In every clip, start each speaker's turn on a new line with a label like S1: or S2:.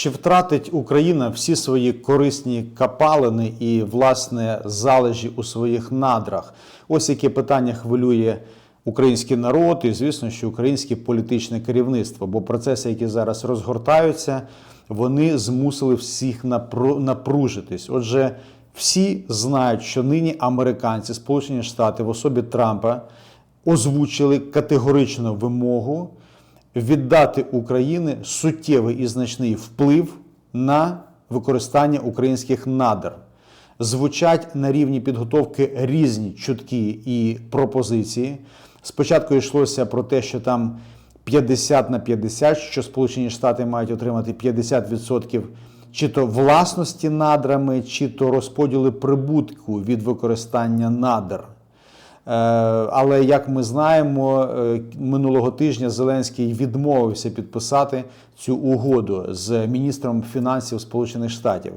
S1: Чи втратить Україна всі свої корисні капалини і власне залежі у своїх надрах? Ось яке питання хвилює український народ, і звісно, що українське політичне керівництво. Бо процеси, які зараз розгортаються, вони змусили всіх напружитись. Отже, всі знають, що нині американці, Сполучені Штати в особі Трампа озвучили категоричну вимогу віддати Україні суттєвий і значний вплив на використання українських надр. Звучать на рівні підготовки різні чутки і пропозиції. Спочатку йшлося про те, що там 50 на 50, що Сполучені Штати мають отримати 50% чи то власності надрами, чи то розподіли прибутку від використання надр. Е, Але як ми знаємо, е, минулого тижня Зеленський відмовився підписати цю угоду з міністром фінансів Сполучених Штатів.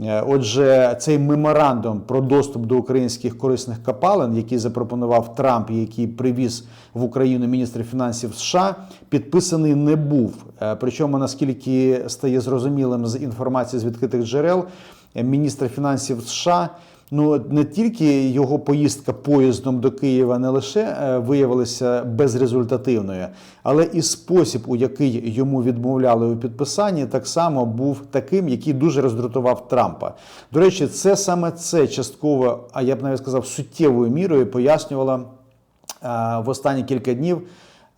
S1: Е, Отже, цей меморандум про доступ до українських корисних копалин, який запропонував Трамп, який привіз в Україну міністр фінансів США, підписаний не був. Причому, наскільки стає зрозумілим з інформації з відкритих джерел, міністр фінансів США. Ну не тільки його поїздка поїздом до Києва не лише е, виявилася безрезультативною, але і спосіб, у який йому відмовляли у підписанні, так само був таким, який дуже роздратував Трампа. До речі, це саме це частково, а я б навіть сказав, суттєвою мірою пояснювала е, в останні кілька днів.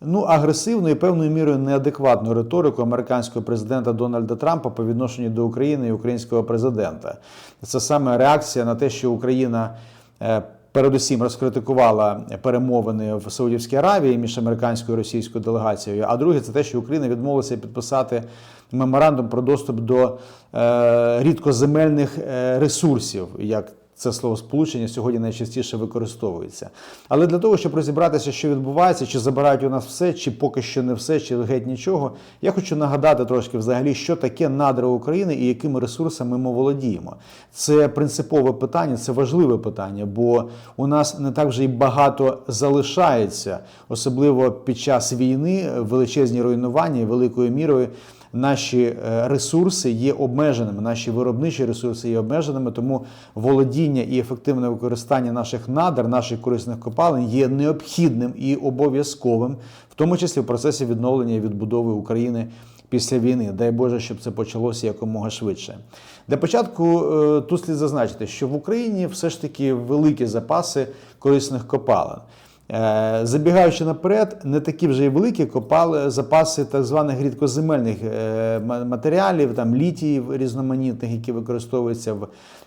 S1: Ну, агресивну і певною мірою неадекватну риторику американського президента Дональда Трампа по відношенню до України і українського президента. Це саме реакція на те, що Україна е, передусім розкритикувала перемовини в Саудівській Аравії між американською і російською делегацією. А друге, це те, що Україна відмовилася підписати меморандум про доступ до е, рідкоземельних е, ресурсів. як це слово сполучення сьогодні найчастіше використовується. Але для того, щоб розібратися, що відбувається, чи забирають у нас все, чи поки що не все, чи геть нічого, я хочу нагадати трошки взагалі, що таке надра України і якими ресурсами ми володіємо. Це принципове питання, це важливе питання, бо у нас не так вже й багато залишається, особливо під час війни, величезні руйнування великою мірою наші е, ресурси є обмеженими, наші виробничі ресурси є обмеженими, тому володіння і ефективне використання наших надр, наших корисних копалин є необхідним і обов'язковим, в тому числі в процесі відновлення і відбудови України. Після війни, дай Боже, щоб це почалося якомога швидше. Для початку е, тут слід зазначити, що в Україні все ж таки великі запаси корисних копалин. Е, Забігаючи наперед, не такі вже й великі копали запаси так званих рідкоземельних е, матеріалів, там літіїв різноманітних, які використовуються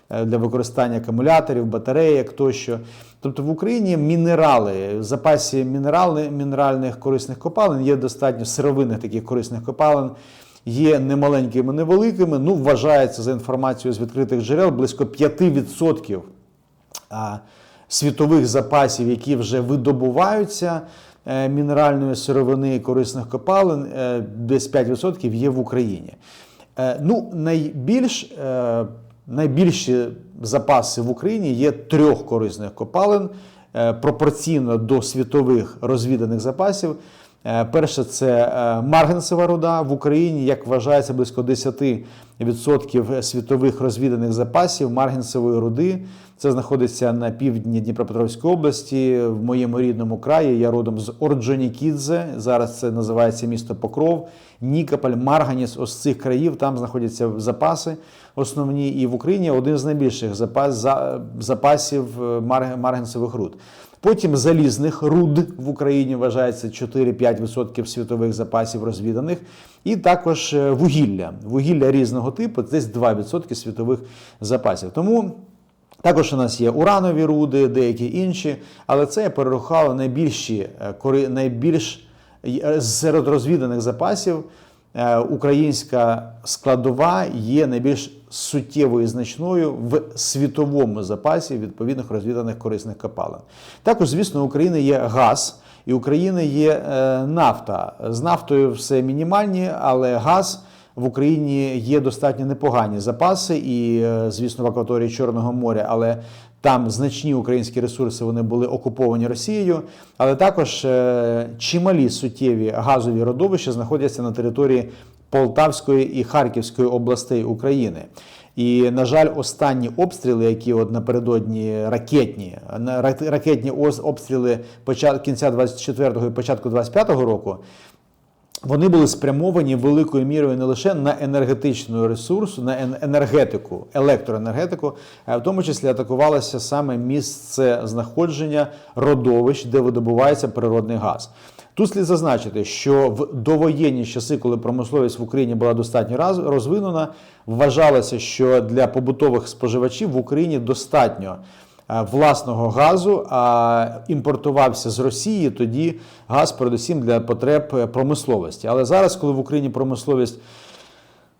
S1: е, для використання акумуляторів, батареїк тощо. Тобто в Україні мінерали, в запасі мінерали, мінеральних корисних копалин є достатньо сировинних таких корисних копалин. Є немаленькими, невеликими. Ну, вважається за інформацією з відкритих джерел близько 5% а, світових запасів, які вже видобуваються е, мінеральної сировини корисних копалин, е, десь 5% є в Україні. Е, Ну, найбільш, найбільші запаси в Україні є трьох корисних копалин пропорційно до світових розвіданих запасів. Е, Перше, це е, марганцева руда в Україні, як вважається, близько 10% світових розвіданих запасів марганцевої руди. Це знаходиться на півдні Дніпропетровської області, в моєму рідному краї. Я родом з Орджонікідзе. Зараз це називається місто Покров, Нікополь, Марганіс. Ось цих країв там знаходяться запаси основні. І в Україні один з найбільших запас, запасів е, марг- марганцевих руд. Потім залізних руд в Україні вважається 4-5% світових запасів розвіданих, і також е, вугілля. Вугілля різного типу десь 2% світових запасів. Тому також у нас є уранові руди, деякі інші, але це я перерахував найбільші е, найбільш е, серед розвіданих запасів. Е, Українська складова є найбільш суттєвою і значною в світовому запасі відповідних розвіданих корисних копалин. Також, звісно, Україна є газ, і України є е, нафта. З нафтою все мінімальні, але газ в Україні є достатньо непогані запаси, і, е, звісно, в акваторії Чорного моря, але там значні українські ресурси вони були окуповані Росією, але також е, чималі суттєві газові родовища знаходяться на території Полтавської і Харківської областей України. І, на жаль, останні обстріли, які от напередодні ракетні, ракетні обстріли кінця 24-го і початку 25-го року, вони були спрямовані великою мірою не лише на енергетичну ресурс, на ен- енергетику, електроенергетику, а в тому числі атакувалося саме місце знаходження родовищ, де видобувається природний газ. Тут слід зазначити, що в довоєнні часи, коли промисловість в Україні була достатньо розвинена, вважалося, що для побутових споживачів в Україні достатньо власного газу, а імпортувався з Росії тоді газ, передусім для потреб е, промисловості. Але зараз, коли в Україні промисловість,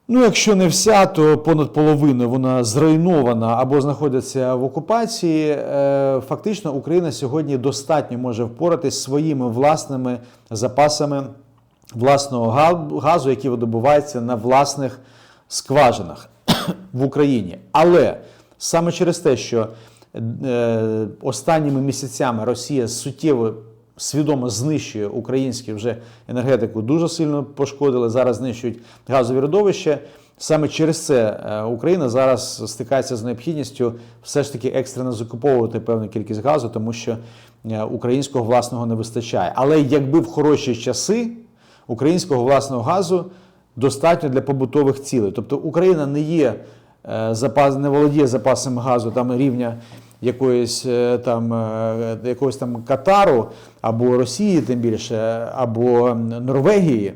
S1: ну якщо не вся, то понад половиною вона зруйнована або знаходиться в окупації, е, фактично Україна сьогодні достатньо може впоратись своїми власними запасами власного газу, який видобувається на власних скважинах в Україні. Але саме через те, що е, останніми місяцями Росія суттєво свідомо знищує українську вже енергетику, дуже сильно пошкодили. Зараз знищують газові родовища. Саме через це е, Україна зараз стикається з необхідністю все ж таки екстрено закуповувати певну кількість газу, тому що е, українського власного не вистачає. Але якби в хороші часи українського власного газу достатньо для побутових цілей. Тобто Україна не є е, запас, не володіє запасом газу там рівня якоїсь е, там е, якогось там Катару або Росії, тим більше, або Норвегії.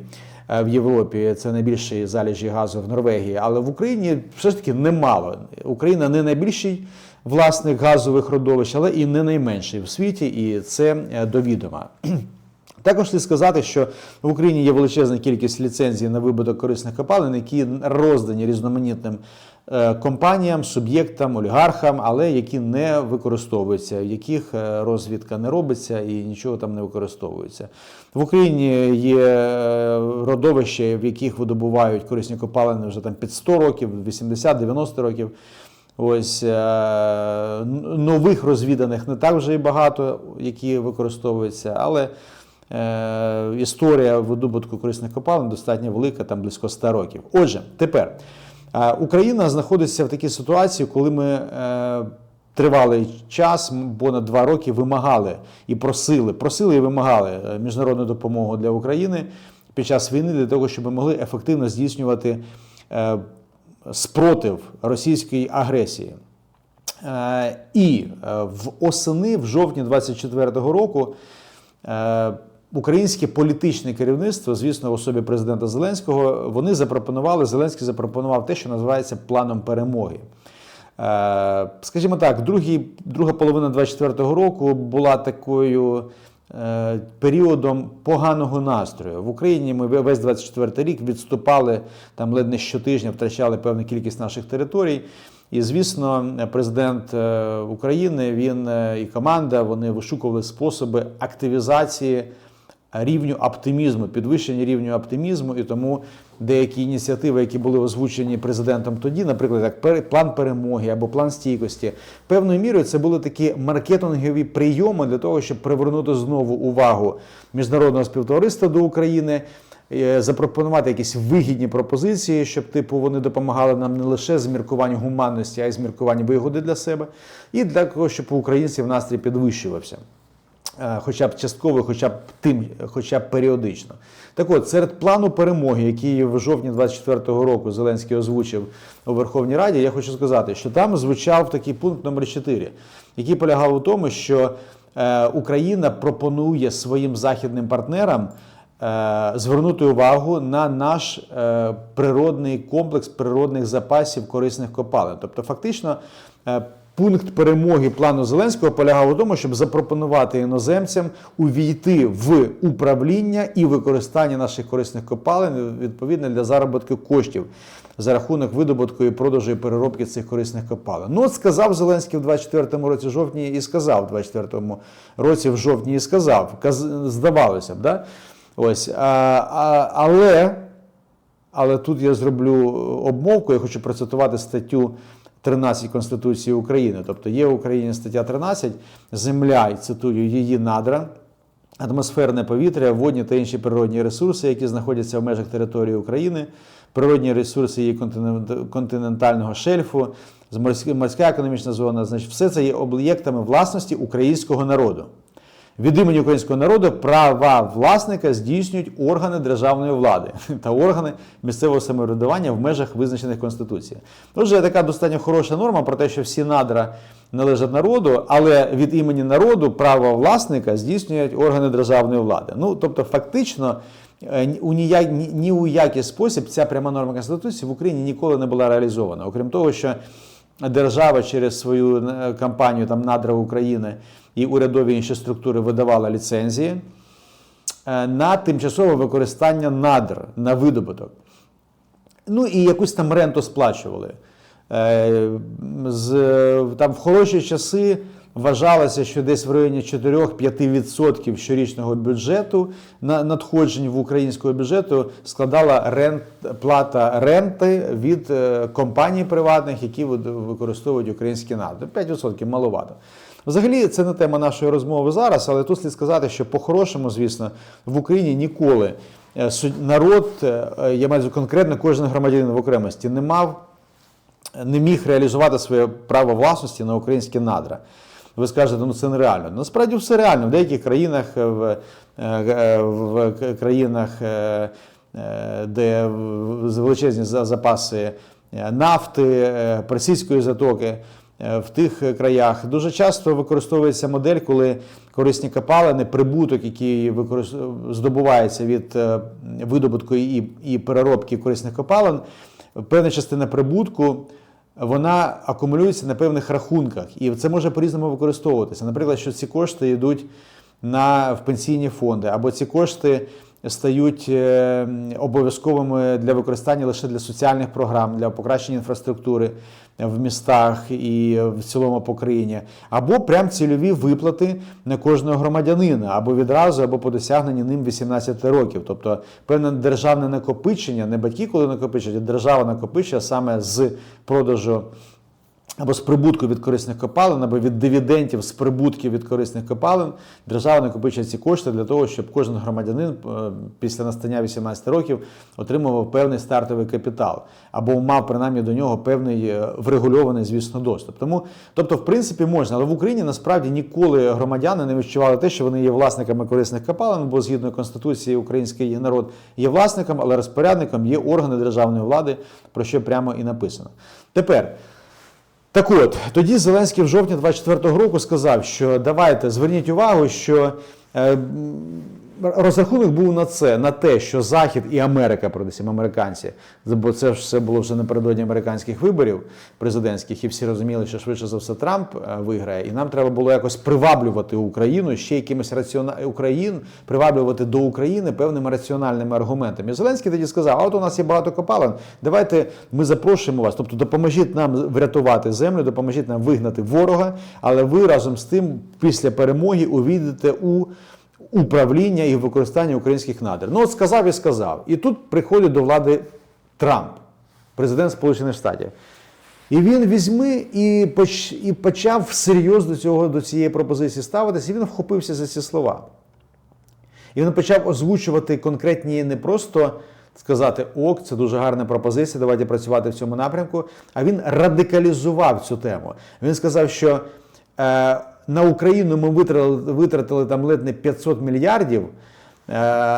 S1: е, В Європі це найбільші залежі газу в Норвегії, але в Україні все ж таки немало. Україна не найбільший власник газових родовищ, але і не найменший в світі, і це до відома. Також слід сказати, що в Україні є величезна кількість ліцензій на видобуток корисних копалин, які роздані різноманітним компаніям, суб'єктам, олігархам, але які не використовуються, в яких е, розвідка не робиться і нічого там не використовується. В Україні є е, родовища, в яких видобувають корисні копалини вже там під 100 років, 80-90 років. Ось е, нових розвіданих не так вже і багато, які використовуються, але е, історія видобутку корисних копалин достатньо велика, там близько 100 років. Отже, тепер е, Україна знаходиться в такій ситуації, коли ми е, тривалий час, понад два роки, вимагали і просили, просили і вимагали е, міжнародну допомогу для України під час війни для того, щоб ми могли ефективно здійснювати. е, спротив російської агресії. Е, І е, в осени, в жовтні 24-го року, е, українське політичне керівництво, звісно, в особі президента Зеленського, вони запропонували, Зеленський запропонував те, що називається планом перемоги. Е, Скажімо так, другі, друга половина 24-го року була такою е, періодом поганого настрою. В Україні ми весь 24 рік відступали там ледь не щотижня, втрачали певну кількість наших територій. І звісно, президент е, України, він і команда вони вишукували способи активізації рівню оптимізму, підвищення рівню оптимізму, і тому деякі ініціативи, які були озвучені президентом тоді, наприклад, як план перемоги або план стійкості, певною мірою це були такі маркетингові прийоми для того, щоб привернути знову увагу міжнародного співтовариства до України. е, Запропонувати якісь вигідні пропозиції, щоб типу вони допомагали нам не лише з міркувань гуманності, а й з міркувань вигоди для себе, і для того, щоб українців настрій підвищувався. Е, хоча б частково, хоча б тим, хоча б періодично. Так от, серед плану перемоги, який в жовтні 24-го року Зеленський озвучив у Верховній Раді, я хочу сказати, що там звучав такий пункт номер 4, який полягав у тому, що е, Україна пропонує своїм західним партнерам е, звернути увагу на наш е, природний комплекс природних запасів корисних копалин. Тобто, фактично, е, пункт перемоги плану Зеленського полягав у тому, щоб запропонувати іноземцям увійти в управління і використання наших корисних копалин відповідно для заробітку коштів за рахунок видобутку і продажу і переробки цих корисних копалин. Ну, от сказав Зеленський в 24-му році жовтні і сказав в 24-му році в жовтні і сказав. Каз- Здавалося б, да? Ось, а, а, але, але тут я зроблю обмовку, я хочу процитувати статтю 13 Конституції України. Тобто є в Україні стаття 13, земля, і цитую, її надра, атмосферне повітря, водні та інші природні ресурси, які знаходяться в межах території України, природні ресурси її континентального шельфу, морська економічна зона, значить, все це є об'єктами власності українського народу. Від імені українського народу права власника здійснюють органи державної влади та органи місцевого самоврядування в межах визначених Конституцією. Отже, така достатньо хороша норма про те, що всі надра належать народу, але від імені народу право власника здійснюють органи державної влади. Ну, тобто, фактично, е, у ніяк, ні, ні у який спосіб ця пряма норма Конституції в Україні ніколи не була реалізована. Окрім того, що держава через свою е, кампанію там надра України і урядові інші структури видавала ліцензії е, на тимчасове використання надр на видобуток. Ну і якусь там ренту сплачували. Е, З, там в хороші часи вважалося, що десь в районі 4-5% щорічного бюджету на надходжень в українського бюджету складала рент, плата ренти від е, компаній приватних, які використовують українські надри. 5% маловато. Взагалі, це не тема нашої розмови зараз, але тут слід сказати, що по-хорошому, звісно, в Україні ніколи е, народ, е, я маю конкретно кожен громадянин в окремості, не мав не міг реалізувати своє право власності на українські надра. Ви скажете, ну це нереально. Насправді все реально. В деяких країнах, в, в країнах, де величезні запаси е, нафти, е, персидської затоки, е, в тих краях дуже часто використовується модель, коли корисні копалини, прибуток, який використ- здобувається від видобутку і, і переробки корисних копалин, певна частина прибутку вона акумулюється на певних рахунках, і це може по-різному використовуватися. Наприклад, що ці кошти йдуть на в пенсійні фонди, або ці кошти стають е, обов'язковими для використання лише для соціальних програм, для покращення інфраструктури в містах і в цілому по країні, або прям цільові виплати на кожного громадянина, або відразу, або по досягненні ним 18 років. Тобто певне державне накопичення, не батьки, коли накопичують, а держава накопичує саме з продажу або з прибутку від корисних копалин, або від дивідендів з прибутків від корисних копалин, держава накопичує ці кошти для того, щоб кожен громадянин е, після настання 18 років отримував певний стартовий капітал, або мав принаймні до нього певний е, врегульований, звісно, доступ. Тому, тобто, в принципі, можна, але в Україні насправді ніколи громадяни не відчували те, що вони є власниками корисних копалин, бо згідно Конституції український народ є власником, але розпорядником є органи державної влади, про що прямо і написано. Тепер. Так от, тоді Зеленський в жовтні 24-го року сказав, що давайте зверніть увагу, що е, розрахунок був на це, на те, що Захід і Америка, передусім американці, бо це ж все було вже напередодні американських виборів президентських, і всі розуміли, що швидше за все Трамп е, виграє, і нам треба було якось приваблювати Україну ще якимось раціона... Україн, приваблювати до України певними раціональними аргументами. І Зеленський тоді сказав: а от у нас є багато копалин, давайте ми запрошуємо вас, тобто допоможіть нам врятувати землю, допоможіть нам вигнати ворога, але ви разом з тим після перемоги увійдете у управління і використання українських надр. Ну, от сказав і сказав. І тут приходить до влади Трамп, президент Сполучених Штатів. І він візьми і, поч, і почав всерйоз до, цього, до цієї пропозиції ставитися, і він вхопився за ці слова. І він почав озвучувати конкретні не просто сказати ок, це дуже гарна пропозиція, давайте працювати в цьому напрямку. А він радикалізував цю тему. Він сказав, що е, на Україну ми витратили, витратили там ледь не 500 мільярдів. е,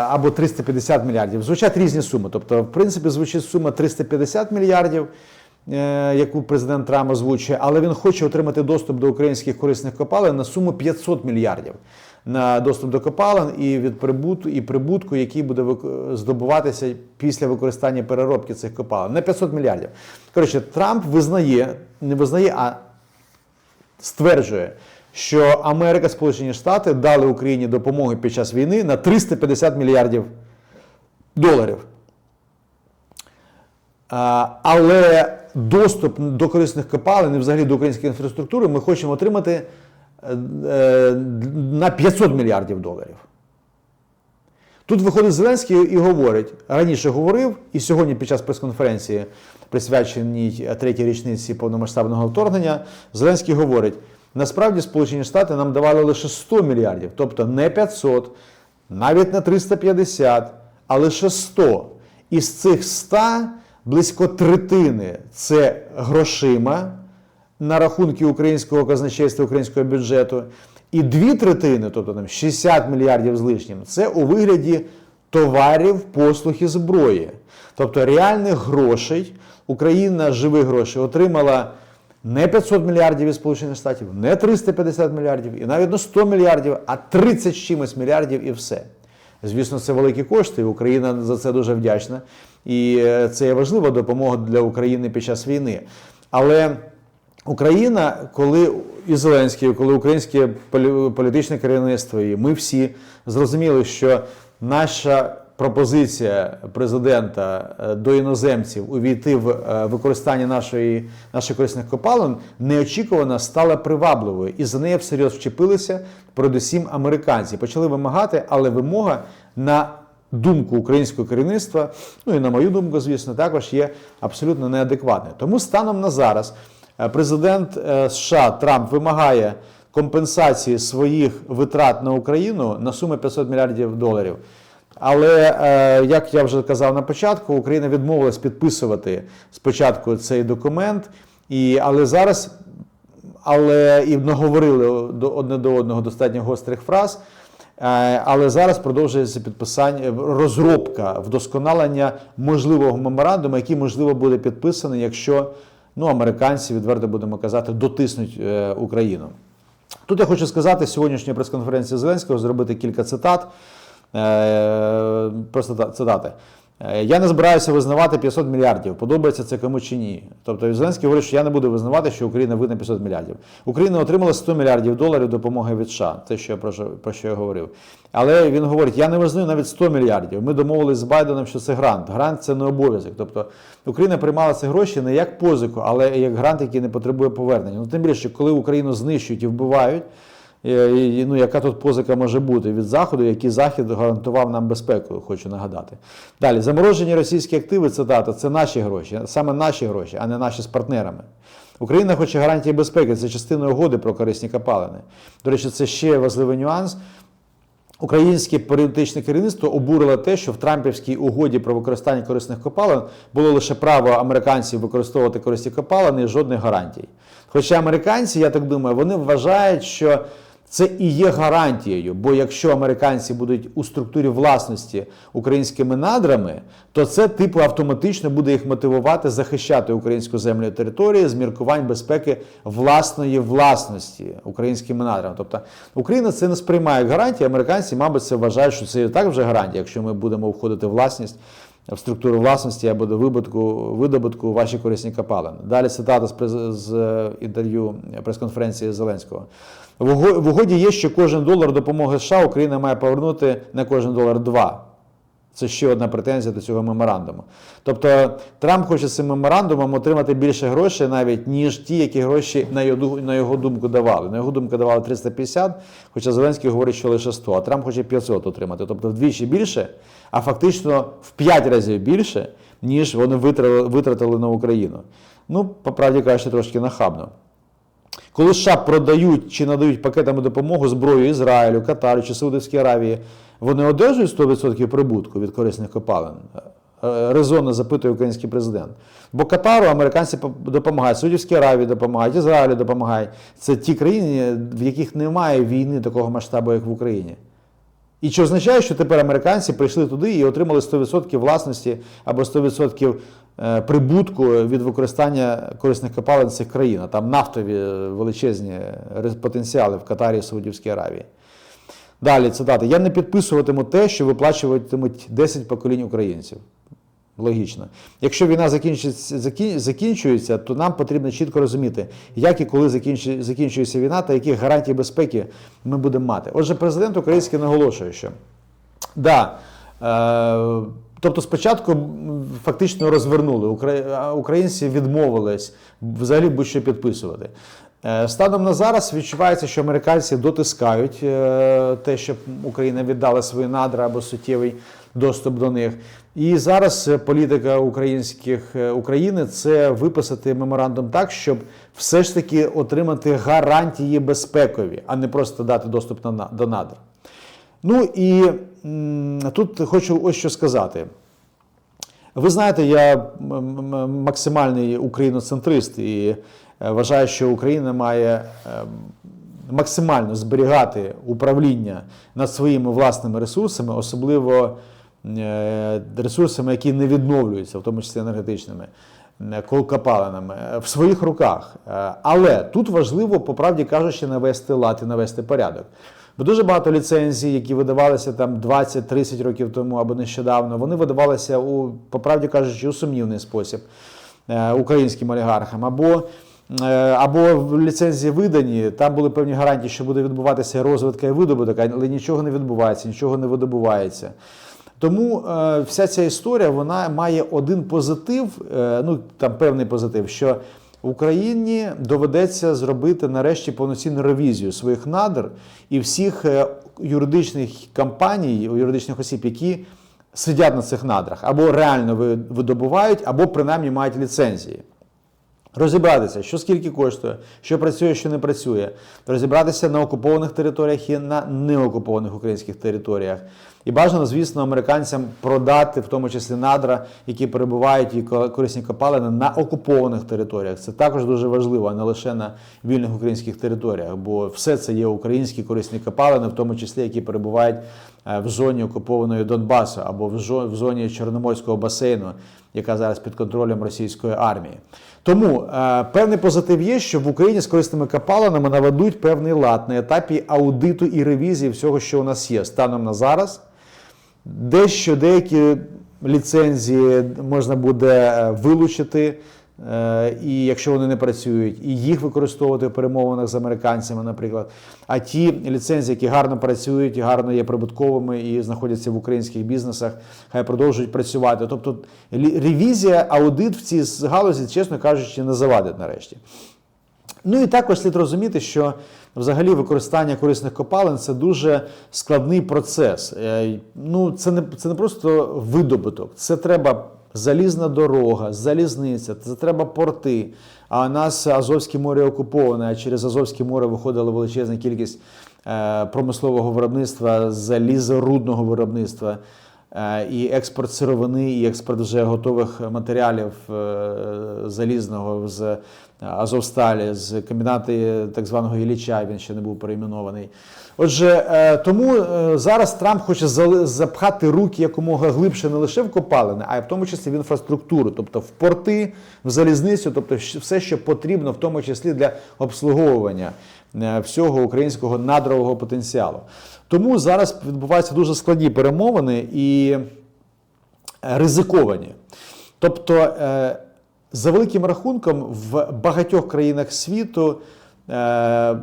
S1: Або 350 мільярдів. Звучать різні суми. Тобто, в принципі, звучить сума 350 мільярдів, е, яку президент Трамп озвучує, але він хоче отримати доступ до українських корисних копалин на суму 500 мільярдів на доступ до копалин і від прибутку і прибутку, який буде здобуватися після використання переробки цих копалин на 500 мільярдів. Коротше, Трамп визнає, не визнає, а стверджує, що Америка, Сполучені Штати дали Україні допомоги під час війни на 350 мільярдів доларів. Але доступ до корисних копалин і взагалі до української інфраструктури ми хочемо отримати е, на 500 мільярдів доларів. Тут виходить Зеленський і говорить, раніше говорив, і сьогодні під час прес-конференції, присвяченій третій річниці повномасштабного вторгнення, Зеленський говорить: насправді Сполучені Штати нам давали лише 100 мільярдів, тобто не 500, навіть не 350, а лише 100. Із цих 100 близько третини це грошима на рахунки українського казначейства, українського бюджету. І дві третини, тобто там 60 мільярдів з лишнім, це у вигляді товарів, послуг і зброї. Тобто реальних грошей Україна живих грошей отримала не 500 мільярдів від Сполучених Штатів, не 350 мільярдів, і навіть не 100 мільярдів, а 30 з чимось мільярдів і все. Звісно, це великі кошти. і Україна за це дуже вдячна. І е, це є важлива допомога для України під час війни. Але Україна, коли і Зеленський, коли українське політичне керівництво, і ми всі зрозуміли, що наша пропозиція президента е, до іноземців увійти в е, використання нашої, наших корисних копалин неочікувано стала привабливою, і за неї всерйоз вчепилися передусім американці. Почали вимагати, але вимога на думку українського керівництва, ну і на мою думку, звісно, також є абсолютно неадекватною. Тому станом на зараз е, президент США Трамп вимагає компенсації своїх витрат на Україну на суму 500 мільярдів доларів. Але е, як я вже казав на початку, Україна відмовилась підписувати спочатку цей документ, і але зараз але і наговорили до одне до одного достатньо гострих фраз. Е, Але зараз продовжується підписання розробка вдосконалення можливого меморандуму, який можливо буде підписаний, якщо ну американці відверто будемо казати, дотиснуть е, Україну. Тут я хочу сказати сьогоднішньої прес-конференції Зеленського зробити кілька цитат. Е, Просто цитати. Е, Я не збираюся визнавати 500 мільярдів. Подобається це кому чи ні. Тобто Зеленський говорить, що я не буду визнавати, що Україна винна 500 мільярдів. Україна отримала 100 мільярдів доларів допомоги від США. Це що я про про що я говорив. Але він говорить: я не визнаю навіть 100 мільярдів. Ми домовились з Байденом, що це грант. Грант це не обов'язок. Тобто Україна приймала ці гроші не як позику, але як грант, який не потребує повернення. Ну тим більше, коли Україну знищують і вбивають. Е, Ну, яка тут позика може бути від Заходу, який Захід гарантував нам безпеку, хочу нагадати. Далі, заморожені російські активи, цитата, це наші гроші, саме наші гроші, а не наші з партнерами. Україна хоче гарантії безпеки, це частина угоди про корисні копалини. До речі, це ще важливий нюанс. Українське політичне керівництво обурило те, що в Трампівській угоді про використання корисних копалин було лише право американців використовувати корисні копалини і жодних гарантій. Хоча американці, я так думаю, вони вважають, що це і є гарантією, бо якщо американці будуть у структурі власності українськими надрами, то це типу автоматично буде їх мотивувати захищати українську землю і територію з міркувань безпеки власної власності українськими надрами. Тобто Україна це не сприймає як гарантії, американці, мабуть, це вважають, що це і так вже гарантія, якщо ми будемо входити власність. В структуру власності або до вибутку, видобутку ваші корисні копалини. Далі цитата з, з е, інтерв'ю прес-конференції Зеленського. В угоді є, що кожен долар допомоги США Україна має повернути на кожен долар два. Це ще одна претензія до цього меморандуму. Тобто Трамп хоче цим меморандумом отримати більше грошей навіть, ніж ті, які гроші на його, на його думку давали. На його думку давали 350, хоча Зеленський говорить, що лише 100, а Трамп хоче 500 отримати. Тобто вдвічі більше, а фактично в 5 разів більше, ніж вони витратили, на Україну. Ну, по правді кажучи, трошки нахабно. Коли США продають чи надають пакетами допомогу зброю Ізраїлю, Катару чи Саудовській Аравії, вони одержують 100% прибутку від корисних копалин? Е, Резонно запитує український президент. Бо Катару американці допомагають, Саудівській Аравії допомагають, Ізраїлю допомагають. Це ті країни, в яких немає війни такого масштабу, як в Україні. І що означає, що тепер американці прийшли туди і отримали 100% власності або 100% е, прибутку від використання корисних копалин цих країн. Там нафтові е, величезні потенціали в Катарі і Саудівській Аравії. Далі цитата: Я не підписуватиму те, що виплачуватимуть 10 поколінь українців. Логічно. Якщо війна закінчується, то нам потрібно чітко розуміти, як і коли закінчується війна та які гарантії безпеки ми будемо мати. Отже, президент український наголошує, що да, е, тобто спочатку фактично розвернули, українці відмовились взагалі будь-що підписувати. Е, Станом на зараз відчувається, що американці дотискають е, те, щоб Україна віддала свої надра або суттєвий доступ до них. І зараз політика українських е, України це виписати меморандум так, щоб все ж таки отримати гарантії безпекові, а не просто дати доступ на- до надр. Ну і тут хочу ось що сказати. Ви знаєте, я максимальний україноцентрист і е, вважаю, що Україна має е, максимально зберігати управління над своїми власними ресурсами, особливо е, ресурсами, які не відновлюються, в тому числі енергетичними копалинами, е, в своїх руках. Але тут важливо, по правді кажучи, навести лад і навести порядок. Бо дуже багато ліцензій, які видавалися там 20-30 років тому або нещодавно, вони видавалися у, по правді кажучи, у сумнівний спосіб е, українським олігархам. Або, е, або ліцензії видані, там були певні гарантії, що буде відбуватися розвитка і видобуток, але нічого не відбувається, нічого не видобувається. Тому е, вся ця історія вона має один позитив, ну там певний позитив, що Україні доведеться зробити нарешті повноцінну ревізію своїх надр і всіх е, юридичних компаній, юридичних осіб, які сидять на цих надрах, або реально видобувають, або принаймні мають ліцензії. Розібратися, що скільки коштує, що працює, що не працює, розібратися на окупованих територіях і на неокупованих українських територіях. І бажано, звісно, американцям продати, в тому числі надра, які перебувають і корисні копалини на окупованих територіях. Це також дуже важливо, а не лише на вільних українських територіях, бо все це є українські корисні копалини, в тому числі які перебувають е, в зоні окупованої Донбасу або в зоні Чорноморського басейну, яка зараз під контролем російської армії. Тому е, певний позитив є, що в Україні з корисними копалинами наведуть певний лад на етапі аудиту і ревізії всього, що у нас є станом на зараз. Дещо деякі ліцензії можна буде е, вилучити, е, і якщо вони не працюють, і їх використовувати в перемовинах з американцями, наприклад. А ті ліцензії, які гарно працюють і гарно є прибутковими і знаходяться в українських бізнесах, хай продовжують працювати. Тобто ревізія, аудит в цій галузі, чесно кажучи, не завадить нарешті. Ну і також слід розуміти, що взагалі використання корисних копалин це дуже складний процес. Е, Ну, це не, це не просто видобуток, це треба залізна дорога, залізниця, це треба порти. А у нас Азовське море окуповане, а через Азовське море виходила величезна кількість е, промислового виробництва, залізорудного виробництва. Е, І експорт сировини, і експорт вже готових матеріалів е, залізного з Азовсталі, з комбінати так званого Ілліча, він ще не був перейменований. Отже, е, тому е, зараз Трамп хоче запхати руки якомога глибше не лише в копалини, а й в тому числі в інфраструктуру, тобто в порти, в залізницю, тобто все, що потрібно, в тому числі для обслуговування е, всього українського надрового потенціалу. Тому зараз відбуваються дуже складні перемовини і е, ризиковані. Тобто, е, за великим рахунком, в багатьох країнах світу е,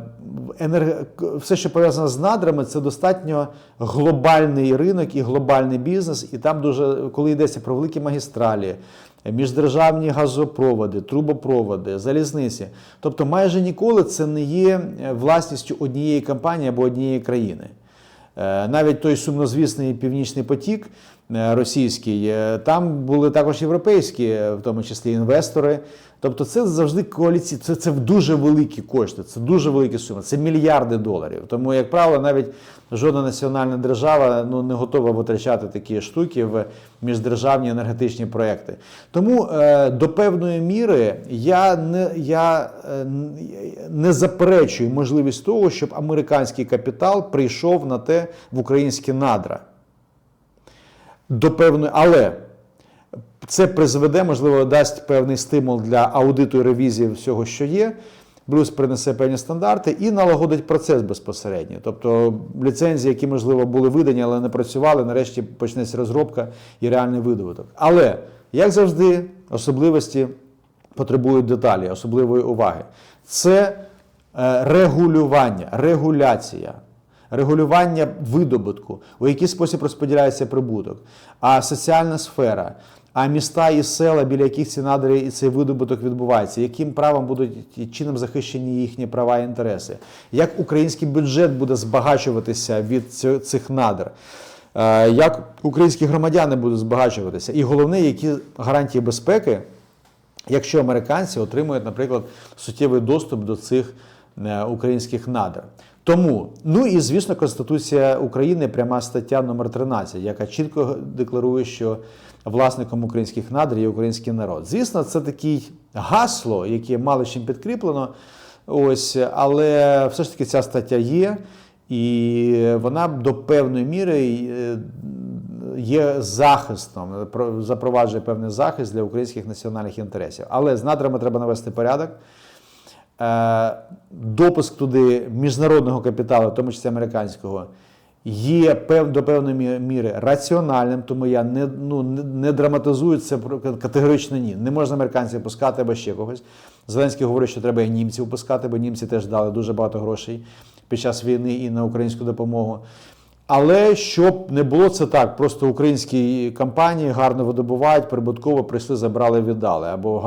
S1: все, що пов'язано з надрами, це достатньо глобальний ринок і глобальний бізнес. І там дуже, коли йдеться про великі магістралі, міждержавні газопроводи, трубопроводи, залізниці. Тобто, майже ніколи це не є е, власністю однієї компанії або однієї країни. Е, Навіть той сумнозвісний Північний потік е, російський, там були також європейські, в тому числі інвестори. Тобто це завжди коаліції, це, це дуже великі кошти, це дуже великі суми, це мільярди доларів. Тому, як правило, навіть жодна національна держава ну, не готова витрачати такі штуки в міждержавні енергетичні проекти. Тому е, до певної міри я не, я, е, не заперечую можливість того, щоб американський капітал прийшов на те в українські надра. До певної, але це призведе, можливо, дасть певний стимул для аудиту і ревізії всього, що є. Плюс принесе певні стандарти і налагодить процес безпосередньо. Тобто ліцензії, які, можливо, були видані, але не працювали, нарешті почнеться розробка і реальний видобуток. Але, як завжди, особливості потребують деталі, особливої уваги. Це е, регулювання, регуляція регулювання видобутку, у який спосіб розподіляється прибуток, а соціальна сфера, а міста і села, біля яких ці надри і цей видобуток відбувається, яким правом будуть чином захищені їхні права і інтереси, як український бюджет буде збагачуватися від цих надр. е, Як українські громадяни будуть збагачуватися, і головне, які гарантії безпеки, якщо американці отримують, наприклад, суттєвий доступ до цих е, українських надр. Тому, ну і звісно, Конституція України, пряма стаття номер 13, яка чітко декларує, що власником українських надр є український народ. Звісно, це таке гасло, яке мало чим підкріплено. Ось, але все ж таки ця стаття є, і вона до певної міри е, є захистом, запроваджує певний захист для українських національних інтересів. Але з надрами треба навести порядок. Е, Допуск туди міжнародного капіталу, в тому числі американського, є до певної міри раціональним, тому я не, ну, не драматизую це категорично ні. Не можна американців пускати або ще когось. Зеленський говорить, що треба і німців пускати, бо німці теж дали дуже багато грошей під час війни і на українську допомогу. Але щоб не було це так, просто українські компанії гарно видобувають, прибутково прийшли, забрали, віддали, або,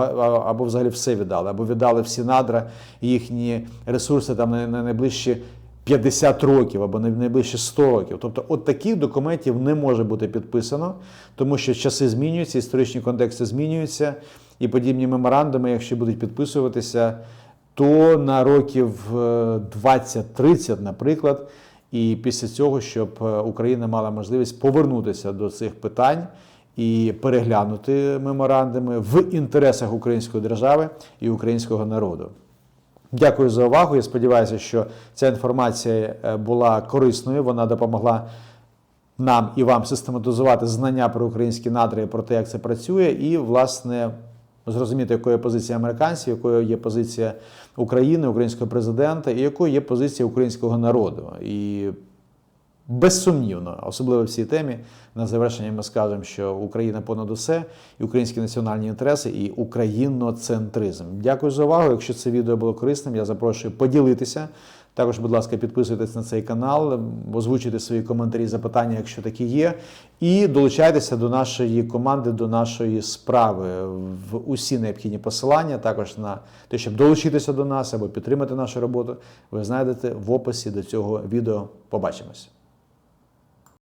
S1: або взагалі все віддали, або віддали всі надра, їхні ресурси там на, на найближчі 50 років або на найближчі 100 років. Тобто, от таких документів не може бути підписано, тому що часи змінюються, історичні контексти змінюються, і подібні меморандуми, якщо будуть підписуватися, то на років е, 20-30, наприклад. І після цього, щоб е, Україна мала можливість повернутися до цих питань і переглянути меморандуми в інтересах української держави і українського народу. Дякую за увагу. Я сподіваюся, що ця інформація е, була корисною. Вона допомогла нам і вам систематизувати знання про українські надри про те, як це працює, і, власне, зрозуміти, якою позиція американців, якою є позиція України, українського президента, і якою є позиція українського народу. І безсумнівно, особливо в цій темі, на завершення ми скажемо, що Україна понад усе, і українські національні інтереси, і україноцентризм. Дякую за увагу. Якщо це відео було корисним, я запрошую поділитися. Також, будь ласка, підписуйтесь на цей канал, озвучуйте свої коментарі, запитання, якщо такі є, і долучайтеся до нашої команди, до нашої справи в усі необхідні посилання. Також на те, щоб долучитися до нас або підтримати нашу роботу, ви знайдете в описі до цього відео. Побачимось.